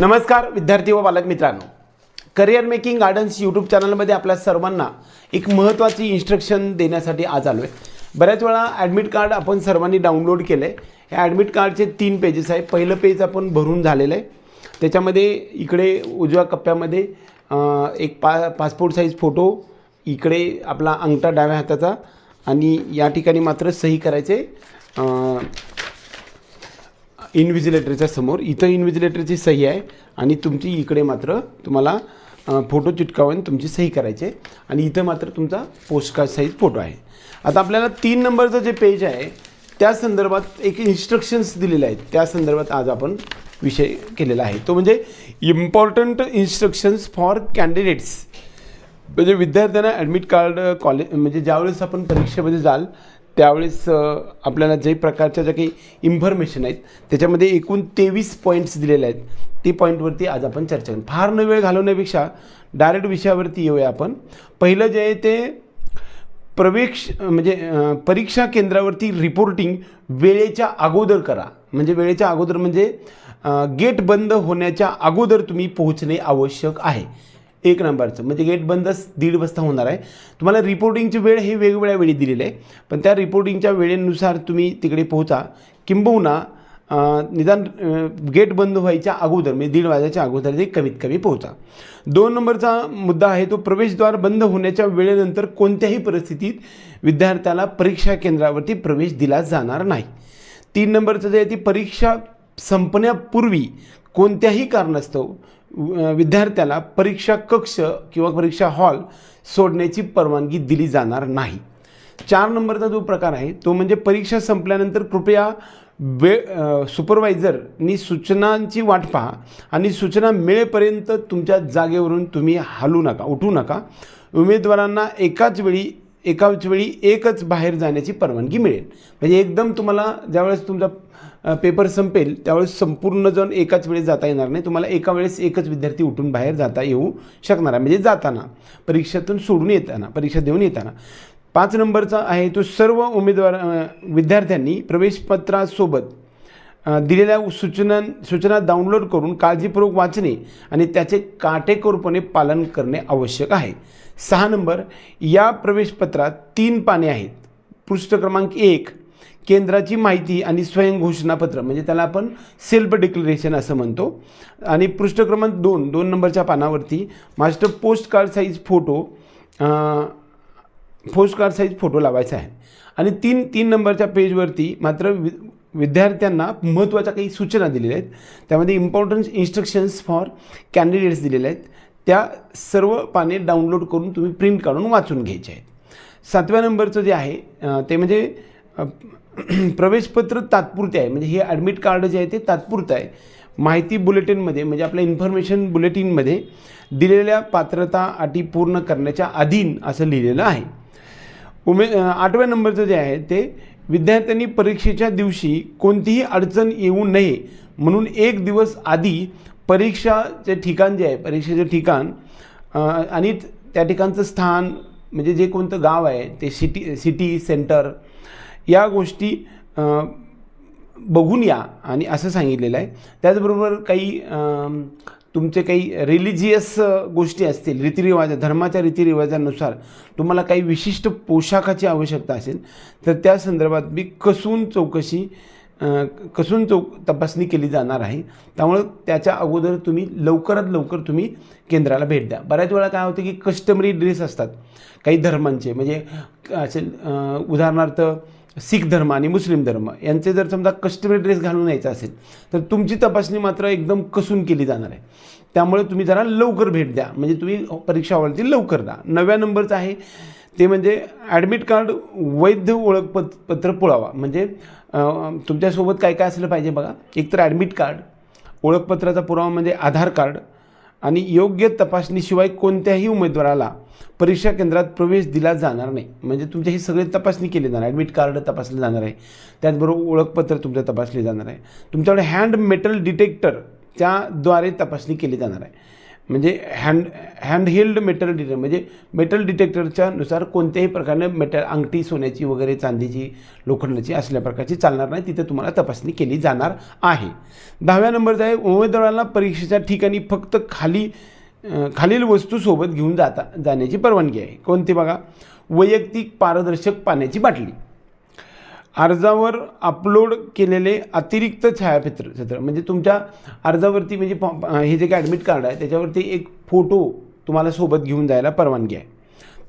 नमस्कार विद्यार्थी व पालक मित्रांनो. करिअर मेकिंग गार्डन्स यूट्यूब चॅनलमध्ये आपल्या सर्वांना एक महत्त्वाची इन्स्ट्रक्शन देण्यासाठी आज आलो आहे बऱ्याच वेळा ॲडमिट कार्ड आपण सर्वांनी डाउनलोड केलं आहे हे ॲडमिट कार्डचे तीन पेजेस आहे पहिलं पेज आपण भरून झालेलं आहे. त्याच्यामध्ये इकडे उजव्या कप्प्यामध्ये एक पा पासपोर्ट साईज फोटो इकडे आपला अंगठा डाव्या हाताचा आणि या ठिकाणी मात्र सही करायचे. इन्व्हिजिलेटरच्या समोर. इथं इन्व्हिजिलेटरची सही आहे आणि तुमची इकडे मात्र तुम्हाला फोटो चिटकावून तुमची सही करायची आहे. आणि इथं मात्र तुमचा पोस्टकार्ड साईज फोटो आहे. आता आपल्याला तीन नंबरचं जे पेज आहे त्या संदर्भात एक इन्स्ट्रक्शन्स दिलेले आहेत. त्या संदर्भात आज आपण विषय केलेला आहे. तो म्हणजे इम्पॉर्टंट इन्स्ट्रक्शन्स फॉर कॅन्डिडेट्स म्हणजे विद्यार्थ्यांना ॲडमिट कार्ड कॉलेज म्हणजे ज्यावेळेस आपण परीक्षेमध्ये जाल त्यावेळेस आपल्याला जे प्रकारच्या ज्या काही इन्फॉर्मेशन आहेत त्याच्यामध्ये एकूण तेवीस पॉईंट्स दिलेले आहेत. ती पॉईंटवरती आज आपण चर्चा करू. फार न वेळ घालवण्यापेक्षा डायरेक्ट विषयावरती येऊया आपण. पहिलं जे आहे ते प्रवेश म्हणजे परीक्षा केंद्रावरती रिपोर्टिंग वेळेच्या अगोदर करा. म्हणजे वेळेच्या अगोदर म्हणजे गेट बंद होण्याच्या अगोदर तुम्ही पोहोचणे आवश्यक आहे. एक नंबरचं. म्हणजे गेट बंदच दीड वाजता होणार आहे. तुम्हाला रिपोर्टिंगची वेळ हे वेगवेगळ्या वेळी दिलेली आहे. पण त्या रिपोर्टिंगच्या वेळेनुसार तुम्ही तिकडे पोहोचा. किंबहुना निदान गेट बंद व्हायच्या अगोदर म्हणजे दीड वाजायच्या अगोदर ते कमीत कमी पोहोचा. दोन नंबरचा मुद्दा आहे तो प्रवेशद्वार बंद होण्याच्या वेळेनंतर कोणत्याही परिस्थितीत विद्यार्थ्याला परीक्षा केंद्रावरती प्रवेश दिला जाणार नाही. तीन नंबरचं जे आहे ती परीक्षा संपण्यापूर्वी कोणत्याही कारणास्तव विद्यार्थ्याला परीक्षा कक्ष किंवा परीक्षा हॉल सोडण्याची परवानगी दिली जाणार नाही. चार नंबरचा जो प्रकार आहे तो म्हणजे परीक्षा संपल्यानंतर कृपया वेळ सुपरवायझरनी सूचनांची वाट पहा आणि सूचना मिळेपर्यंत तुमच्या जागेवरून तुम्ही हलू नका उठू नका. उमेदवारांना एकाच वेळी एकाच वेळी एकच बाहेर जाण्याची परवानगी मिळेल. म्हणजे एकदम तुम्हाला ज्यावेळेस तुमचा पेपर संपेल त्यावेळेस संपूर्ण जण एकाच वेळेस जाता येणार नाही. तुम्हाला एका वेळेस एकच विद्यार्थी उठून बाहेर जाता येऊ शकणार आहे. म्हणजे जाताना परीक्षेतून सोडून येताना परीक्षा देऊन येताना. पाच नंबरचा आहे तो सर्व उमेदवार विद्यार्थ्यांनी प्रवेशपत्रासोबत दिलेल्या सूचना सूचना डाउनलोड करून काळजीपूर्वक वाचणे आणि त्याचे काटेकोरपणे पालन करणे आवश्यक आहे. सहा नंबर या प्रवेशपत्रात तीन पाने आहेत. पृष्ठ क्रमांक एक केंद्राची माहिती आणि स्वयंघोषणापत्र म्हणजे त्याला आपण सेल्फ डिक्लरेशन असं म्हणतो. आणि पृष्ठ क्रमांक दोन दोन नंबरच्या पानावरती master post card size photo post card size photo लावायचा आहे. आणि तीन तीन नंबरच्या पेजवरती मात्र वि विद्यार्थ्यांना महत्त्वाच्या काही सूचना दिलेल्या आहेत. त्यामध्ये इम्पॉर्टन्स इन्स्ट्रक्शन्स फॉर कॅन्डिडेट्स दिलेल्या आहेत. त्या सर्व पाने डाउनलोड करून तुम्ही प्रिंट काढून वाचून घ्यायचे आहेत. सातव्या नंबरचं जे आहे ते म्हणजे प्रवेशपत्र तात्पुरते आहे. म्हणजे हे ॲडमिट कार्ड जे आहे ते तात्पुरतं आहे. माहिती बुलेटिनमध्ये म्हणजे आपल्या इन्फॉर्मेशन बुलेटिनमध्ये दिलेल्या पात्रता अटी पूर्ण करण्याच्या अधीन असं लिहिलेलं आहे. उमे आठव्या नंबरचं जे आहे ते विद्यार्थ्यांनी परीक्षेच्या दिवशी कोणतीही अडचण येऊ नये म्हणून एक दिवस आधी परीक्षाचे ठिकाण जे आहे परीक्षेचे ठिकाण आणि त्या ठिकाणचं स्थान म्हणजे जे कोणतं गाव आहे ते सिटी सिटी सेंटर या गोष्टी बघून या. आणि असं सांगितलेलं आहे. त्याचबरोबर काही तुमचे काही रिलिजियस गोष्टी असतील रीतिरिवाज धर्माच्या रीतिरिवाजानुसार तुम्हाला काही विशिष्ट पोशाखाची आवश्यकता असेल तर त्या संदर्भात मी कसून चौकशी कसून चौक तपासणी केली जाणार आहे. त्यामुळं त्याच्या अगोदर तुम्ही लवकरात लवकर तुम्ही केंद्राला भेट द्या. बऱ्याच वेळा काय होतं की कस्टमरी ड्रेस असतात. काही धर्मांचे म्हणजे असे उदाहरणार्थ शीख धर्म आणि मुस्लिम धर्म यांचे जर समजा कस्टमरी ड्रेस घालून यायचा असेल तर तुमची तपासणी मात्र एकदम कसून केली जाणार आहे. त्यामुळे तुम्ही जरा लवकर भेट द्या. म्हणजे तुम्ही परीक्षा हॉलची लवकर द्या. नव्या नंबरचा आहे. ते म्हणजे ॲडमिट कार्ड वैध ओळखपत पत्र पुरावा म्हणजे तुमच्यासोबत काय काय असलं पाहिजे बघा. एकतर ॲडमिट कार्ड ओळखपत्राचा पुरावा म्हणजे आधार कार्ड आणि योग्य तपासणीशिवाय कोणत्याही उमेदवाराला परीक्षा केंद्रात प्रवेश दिला जाणार नाही. म्हणजे तुमचे हे सगळे तपासणी केली जाणार. ॲडमिट कार्ड तपासले जाणार आहे. त्याचबरोबर ओळखपत्र तुमचं तपासले जाणार आहे. तुमच्याकडे हँड मेटल डिटेक्टर त्याद्वारे तपासणी केली जाणार आहे. म्हणजे हँड हँडहेल्ड मेटल डिटेक्टर म्हणजे मेटल डिटेक्टरच्या नुसार कोणत्याही प्रकारे मेटल अंगठी सोन्याची वगैरे चांदीची लोखंडाची असल्या प्रकारची चालणार नाही. तिथे तुम्हाला तपासणी केली जाणार आहे. दहाव्या नंबरचा आहे उमेदवाराला परीक्षेच्या ठिकाणी फक्त खाली खालील वस्तू सोबत घेऊन जाता जाण्याची परवानगी आहे. कोणती बघा? वैयक्तिक पारदर्शक पाण्याची बाटली. अर्जावर अपलोड केलेले अतिरिक्त छायाचित्र चित्र. म्हणजे तुमच्या अर्जावरती म्हणजे फॉ- हे जे काय ॲडमिट कार्ड आहे त्याच्यावरती एक फोटो तुम्हाला सोबत घेऊन जायला परवानगी आहे.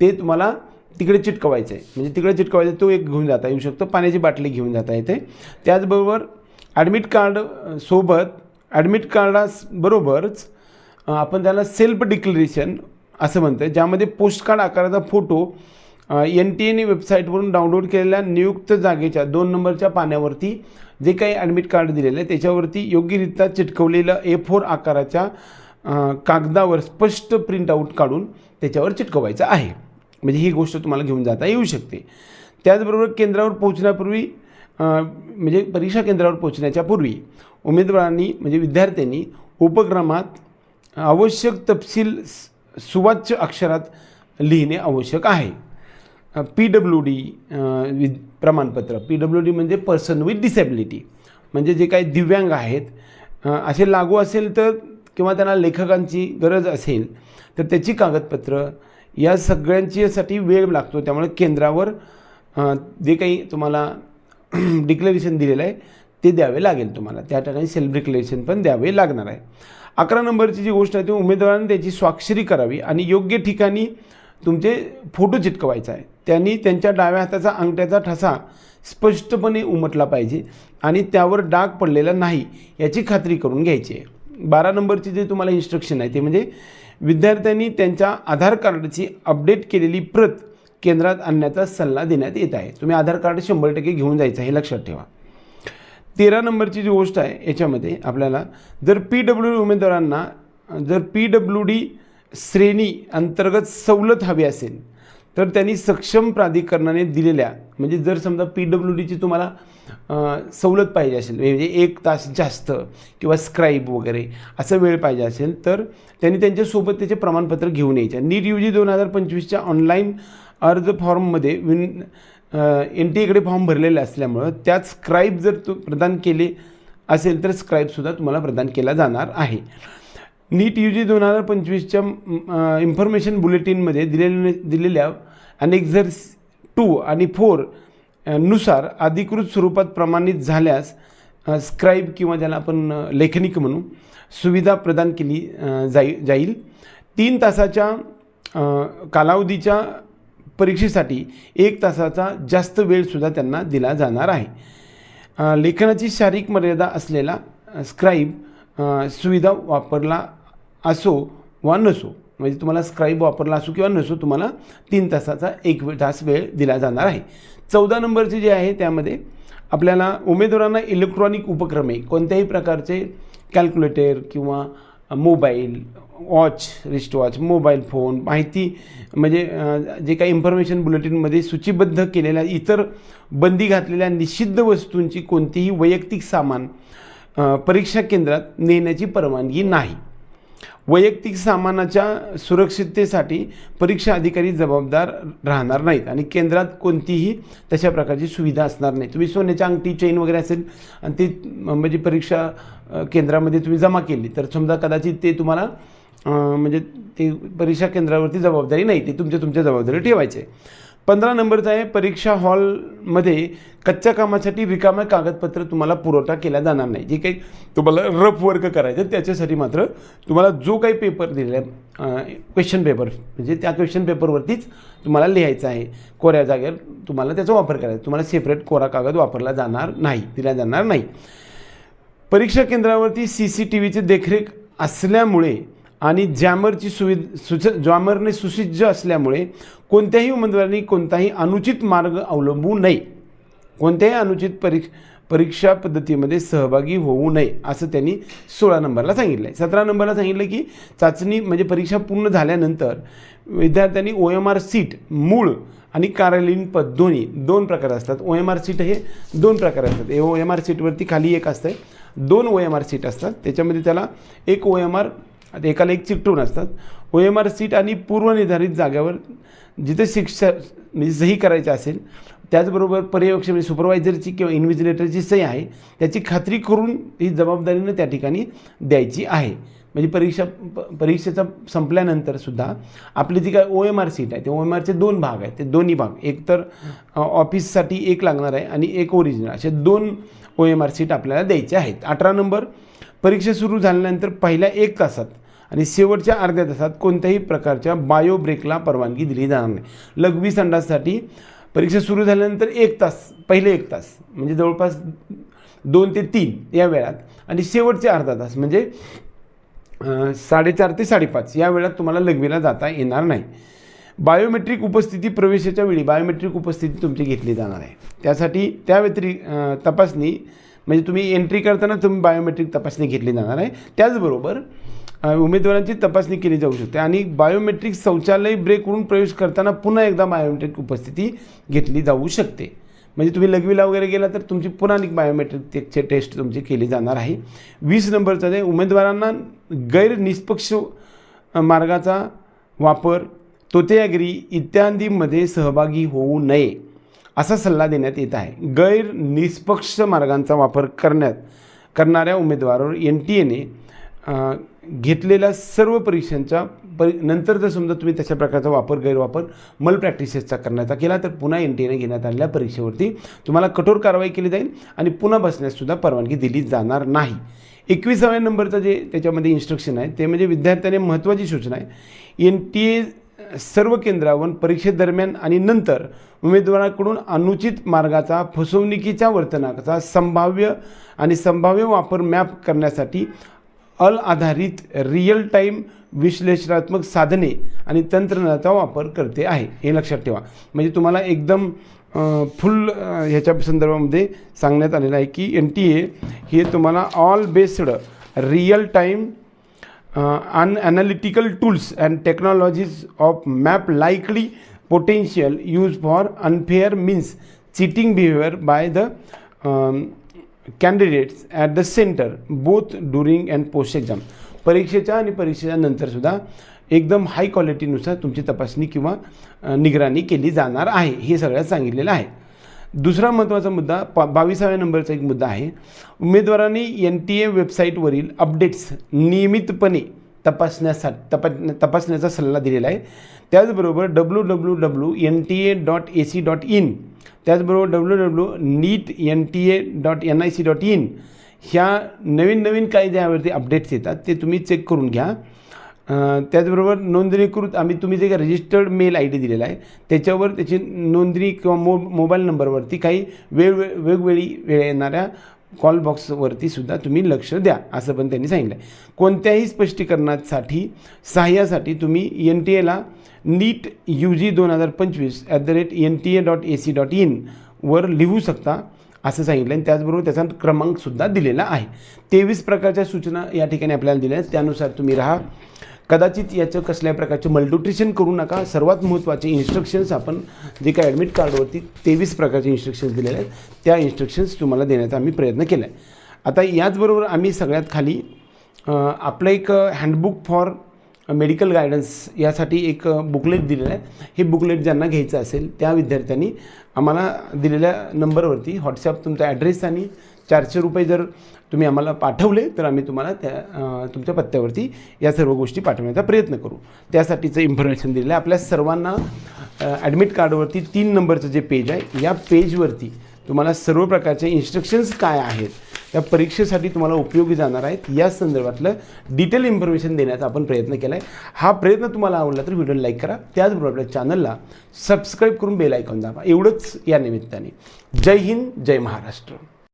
ते तुम्हाला तिकडे चिटकवायचं आहे म्हणजे तिकडे चिटकवायचं आहे, तो एक घेऊन जाता येऊ शकतो. पाण्याची बाटली घेऊन जाता येते. त्याचबरोबर ॲडमिट कार्ड सोबत ॲडमिट कार्डाबरोबरच आपण त्याला सेल्फ डिक्लेरेशन असं म्हणतं ज्यामध्ये पोस्ट कार्ड आकाराचा फोटो एन टी एने वेबसाईटवरून डाउनलोड केलेल्या नियुक्त जागेच्या दोन नंबरच्या पाण्यावरती जे काही ॲडमिट कार्ड दिलेलं आहे त्याच्यावरती योग्यरित्या चिटकवलेलं ए फोर आकाराच्या कागदावर स्पष्ट प्रिंटआउट काढून त्याच्यावर चिटकवायचं आहे. म्हणजे ही गोष्ट तुम्हाला घेऊन जाता येऊ शकते. त्याचबरोबर केंद्रावर पोहोचण्यापूर्वी म्हणजे परीक्षा केंद्रावर पोहोचण्याच्या पूर्वी उमेदवारांनी म्हणजे विद्यार्थ्यांनी उपक्रमात आवश्यक तपशील सुवाच्य अक्षरात लिहिणे आवश्यक आहे. पी डब्ल्यू डी वि प्रमाणपत्र. पी डब्ल्यू डी म्हणजे पर्सन विथ डिसेबिलिटी म्हणजे जे काही दिव्यांग आहेत असे लागू असेल तर किंवा त्यांना लेखकांची गरज असेल तर त्याची कागदपत्र या सगळ्यांच्यासाठी वेळ लागतो. त्यामुळे केंद्रावर जे काही तुम्हाला डिक्लेरेशन दिलेलं आहे ते द्यावे लागेल तुम्हाला. त्या ठिकाणी सेल्फ डिक्लेरेशन पण द्यावे लागणार आहे. अकरा नंबरची जी गोष्ट आहे ती उमेदवाराने त्याची स्वाक्षरी करावी आणि योग्य ठिकाणी तुमचे फोटो चिटकवायचा आहे. त्यांनी त्यांच्या डाव्या हाताचा अंगठ्याचा ठसा स्पष्टपणे उमटला पाहिजे आणि त्यावर डाग पडलेला नाही याची खात्री करून घ्यायची आहे. बारा नंबरची जे तुम्हाला इन्स्ट्रक्शन आहे ते म्हणजे विद्यार्थ्यांनी त्यांच्या आधार कार्डची अपडेट केलेली प्रत केंद्रात आणण्याचा सल्ला देण्यात येत आहे. तुम्ही आधार कार्ड शंभर टक्के घेऊन जायचं हे लक्षात ठेवा. तेरा नंबरची जी गोष्ट आहे याच्यामध्ये आपल्याला जर पी डब्ल्यू डी उमेदवारांना जर पी डब्ल्यू डी श्रेणी अंतर्गत सवलत हवी असेल तर त्यांनी सक्षम प्राधिकरणाने दिलेल्या म्हणजे जर समजा पी डब्ल्यू डीची तुम्हाला सवलत पाहिजे असेल म्हणजे एक तास जास्त किंवा स्क्राईब वगैरे असं वेळ पाहिजे असेल तर त्यांनी त्यांच्यासोबत त्याचे प्रमाणपत्र घेऊन यायचे. नीट यू जी दोन हजार पंचवीसच्या ऑनलाईन अर्ज फॉर्ममध्ये विन एन टी एकडे फॉर्म भरलेले असल्यामुळं त्यात स्क्राईब जर तू प्रदान केले असेल तर स्क्राईबसुद्धा तुम्हाला प्रदान केला जाणार आहे. नीट यू जी दोन हजार पंचवीसच्या इन्फॉर्मेशन बुलेटिनमध्ये दिलेले दिलेल्या अनेक्झर्स टू आणि फोरनुसार अधिकृत स्वरूपात प्रमाणित झाल्यास स्क्राईब किंवा ज्याला आपण लेखनिक म्हणू सुविधा प्रदान केली जाई जाईल. तीन तासाच्या कालावधीच्या परीक्षेसाठी एक तासाचा जास्त वेळसुद्धा त्यांना दिला जाणार आहे. लेखनाची शारीरिक मर्यादा असलेला स्क्राईब सुविधा वापरला असो वा नसो म्हणजे तुम्हाला स्क्राईब वापरला असो किंवा नसो तुम्हाला तीन तासाचा एक वेळ तास वेळ दिला जाणार आहे. चौदा नंबरचे जे आहे त्यामध्ये आपल्याला उमेदवारांना इलेक्ट्रॉनिक उपक्रमे कोणत्याही प्रकारचे कॅल्क्युलेटर किंवा mobile watch wrist watch mobile phone माहिती म्हणजे जे काही इन्फॉर्मेशन बुलेटिनमध्ये सूचीबद्ध केलेल्या इतर बंदी घातलेल्या निषिद्ध वस्तूंची कोणतीही वैयक्तिक सामान परीक्षा केंद्रात नेण्याची परवानगी नाही. वैयक्तिक सामानाच्या सुरक्षिततेसाठी परीक्षा अधिकारी जबाबदार राहणार नाहीत आणि केंद्रात कोणतीही तशा प्रकारची सुविधा असणार नाही. तुम्ही सोन्याच्या अंगठी चेन वगैरे असेल आणि ती म्हणजे परीक्षा केंद्रामध्ये तुम्ही जमा केली तर समजा कदाचित ते तुम्हाला म्हणजे ते परीक्षा केंद्रावरती जबाबदारी नाही ते तुमच्या तुमच्या जबाबदारी ठेवायचे. पंधरा नंबरचा आहे परीक्षा हॉलमध्ये कच्च्या कामासाठी रिकाम्या कागदपत्र तुम्हाला पुरवठा केला जाणार नाही. जे काही तुम्हाला रफ वर्क करायचं त्याच्यासाठी मात्र तुम्हाला जो काही पेपर दिलेला आहे क्वेश्चन पेपर म्हणजे त्या क्वेश्चन पेपरवरतीच तुम्हाला लिहायचं आहे. कोऱ्या जागेवर तुम्हाला त्याचा वापर करायचा आहे. तुम्हाला सेपरेट कोरा कागद वापरला जाणार नाही दिला जाणार नाही. परीक्षा केंद्रावरती सी सी टी व्हीची देखरेख असल्यामुळे आणि जॅमरची सुवि सुच जॅमरने सुसिज्ज असल्यामुळे कोणत्याही उमेदवारांनी कोणताही अनुचित मार्ग अवलंबू नये. कोणत्याही अनुचित परीक्ष परीक्षा पद्धतीमध्ये सहभागी होऊ नये असं त्यांनी सोळा नंबरला सांगितलं आहे सतरा नंबरला सांगितलं की चाचणी म्हणजे परीक्षा पूर्ण झाल्यानंतर विद्यार्थ्यांनी ओ एम आर सीट मूळ आणि कार्यालयीन पद दोन्ही दोन प्रकार असतात. ओ एम आर सीट हे दोन प्रकार असतात. ए ओ एम आर सीटवरती खाली एक असतं दोन ओ एम आर सीट असतात. त्याच्यामध्ये त्याला एक ओ एम आर आता एकाला एक चिकटून असतात. ओ एम आर सीट आणि पूर्वनिर्धारित जागेवर जिथे शिक्षा म्हणजे सही करायची असेल त्याचबरोबर पर्यवेक्षक म्हणजे सुपरवायझरची किंवा इन्व्हिजिलेटरची सही आहे त्याची खात्री करून ही जबाबदारीनं त्या ठिकाणी द्यायची आहे. म्हणजे परीक्षा प परीक्षेचा संपल्यानंतर सुद्धा आपली जी काय ओ एम आर सीट आहे ते ओ एम आरचे दोन भाग आहेत. ते दोन्ही भाग एक तर ऑफिससाठी एक लागणार आहे आणि एक ओरिजिनल असे दोन ओ एम आर सीट आपल्याला द्यायचे आहेत. अठरा नंबर परीक्षा सुरू झाल्यानंतर पहिल्या एक तासात आणि शेवटच्या अर्ध्या तासात कोणत्याही प्रकारच्या बायो ब्रेकला परवानगी दिली जाणार नाही. लघवी संडाससाठी परीक्षा सुरू झाल्यानंतर एक तास पहिले एक तास म्हणजे जवळपास दोन ते तीन या वेळात. आणि शेवटचे अर्धा तास म्हणजे साडेचार ते साडेपाच या वेळात तुम्हाला लघवीला जाता येणार नाही. बायोमेट्रिक उपस्थिती प्रवेशाच्या वेळी बायोमेट्रिक उपस्थिती तुमची घेतली जाणार आहे. त्यासाठी त्या व्यतिरिक्त तपासणी म्हणजे तुम्ही एंट्री करताना तुम्ही बायोमेट्रिक तपासणी घेतली जाणार आहे. त्याचबरोबर उमेदवारांची तपासणी केली जाऊ शकते आणि बायोमेट्रिक शौचालय ब्रेकवरून प्रवेश करताना पुन्हा एकदा बायोमेट्रिक उपस्थिती घेतली जाऊ शकते. म्हणजे तुम्ही लघवीला वगैरे गेला तर तुमची पुन्हा एक बायोमेट्रिकचे टेस्ट तुमची केली जाणार आहे. वीस नंबरचं जे उमेदवारांना गैरनिष्पक्ष मार्गाचा वापर तोतेयागिरी इत्यादींमध्ये सहभागी होऊ नये असा सल्ला देण्यात येत आहे. गैरनिष्पक्ष मार्गांचा वापर करण्यात करणाऱ्या उमेदवारावर एन टी एने घेतलेल्या सर्व परीक्षांच्या परी नंतर जर समजा तुम्ही तशा प्रकारचा वापर गैरवापर मल प्रॅक्टिसेसचा करण्याचा केला तर पुन्हा एन टी एने घेण्यात आलेल्या परीक्षेवरती तुम्हाला कठोर कारवाई केली जाईल आणि पुन्हा बसण्याससुद्धा परवानगी दिली जाणार नाही. एकविसाव्या नंबरचं जे त्याच्यामध्ये इन्स्ट्रक्शन आहे ते म्हणजे विद्यार्थ्याने महत्त्वाची सूचना आहे. एन टी ए सर्व केंद्रावर परीक्षेदरम्यान आणि नंतर उमेदवाराकडून अनुचित मार्गाचा फसवणुकीच्या वर्तनाचा संभाव्य आणि संभाव्य वापर मॅप करण्यासाठी अल आधारित रिअल टाईम विश्लेषणात्मक साधने आणि तंत्रज्ञानाचा वापर करते आहे. हे लक्षात ठेवा. म्हणजे तुम्हाला एकदम फुल ह्याच्या संदर्भामध्ये सांगण्यात आलेलं आहे की एन टी ए हे तुम्हाला all based real time and analytical tools and technologies of map likely potential use for unfair means cheating behaviour by the candidates at the centre both during and post exam परीक्षेच्या आणि परीक्षेच्या नंतरसुद्धा एकदम हाय क्वालिटीनुसार तुमची तपासणी किंवा निगराणी केली जाणार आहे. हे सगळ्यात सांगितलेलं आहे. दुसरा महत्त्वाचा मुद्दा पा बावीसाव्या नंबरचा एक मुद्दा आहे. उमेदवारांनी एन टी ए वेबसाईटवरील अपडेट्स नियमितपणे तपासण्यासाठी तपा तपासण्याचा सल्ला दिलेला आहे. त्याचबरोबर W W W N T A dot A C dot in त्याचबरोबर W W NEET N T A dot N I C dot in ह्या नवीन नवीन काही ज्यावरती अपडेट्स येतात ते तुम्ही चेक करून घ्या. त्याचबरोबर नोंदणीकृत आम्ही तुम्ही जे काही रजिस्टर्ड मेल आय डी दिलेला आहे त्याच्यावर त्याची नोंदणी किंवा मो मोबाईल नंबरवरती काही वेळ वेगवेगळी वेळ येणाऱ्या कॉल बॉक्सवरती सुद्धा तुम्ही लक्ष द्या असं पण त्यांनी सांगितलं आहे कोणत्याही स्पष्टीकरणासाठी सहाय्यासाठी तुम्ही एन टी एला नीट यू जी दोन हजार पंचवीस at the rate N T A dot A C dot in वर लिहू शकता असं सांगितलं आणि त्याचबरोबर त्याचा क्रमांकसुद्धा दिलेला आहे. तेवीस प्रकारच्या सूचना या ठिकाणी आपल्याला दिल्या आहेत. त्यानुसार तुम्ही राहा. कदाचित याचं कसल्या प्रकारचे मल्टिट्रिशन करू नका. सर्वात महत्त्वाचे इन्स्ट्रक्शन्स आपण जे काय ॲडमिट कार्डवरती तेवीस प्रकारचे इन्स्ट्रक्शन्स दिलेले आहेत त्या इन्स्ट्रक्शन्स तुम्हाला देण्याचा आम्ही प्रयत्न केला आहे आता याचबरोबर आम्ही सगळ्यात खाली आपलं एक हँडबुक फॉर मेडिकल गायडन्स यासाठी एक बुकलेट दिलेलं आहे. हे बुकलेट ज्यांना घ्यायचं असेल त्या विद्यार्थ्यांनी आम्हाला दिलेल्या नंबरवरती व्हॉट्सॲप तुमचा ॲड्रेस आणि चारशे रुपये जर तुम्ही आम्हाला पाठवले तर आम्ही तुम्हाला त्या तुमच्या पत्त्यावरती या सर्व गोष्टी पाठवण्याचा प्रयत्न करू. त्यासाठीचं इन्फॉर्मेशन दिलेलं आहे. आपल्या सर्वांना ॲडमिट कार्डवरती तीन नंबरचं जे पेज आहे या पेजवरती तुम्हाला सर्व प्रकारचे इन्स्ट्रक्शन्स काय आहेत त्या परीक्षेसाठी तुम्हाला उपयोगी जाणार आहेत. या संदर्भातलं डिटेल इन्फॉर्मेशन देण्याचा आपण प्रयत्न केला आहे हा प्रयत्न तुम्हाला आवडला तर व्हिडिओ लाईक करा. त्याचबरोबर आपल्या चॅनलला सबस्क्राईब करून बेल आयकॉन दाबा. एवढंच या निमित्ताने. जय हिंद जय महाराष्ट्र.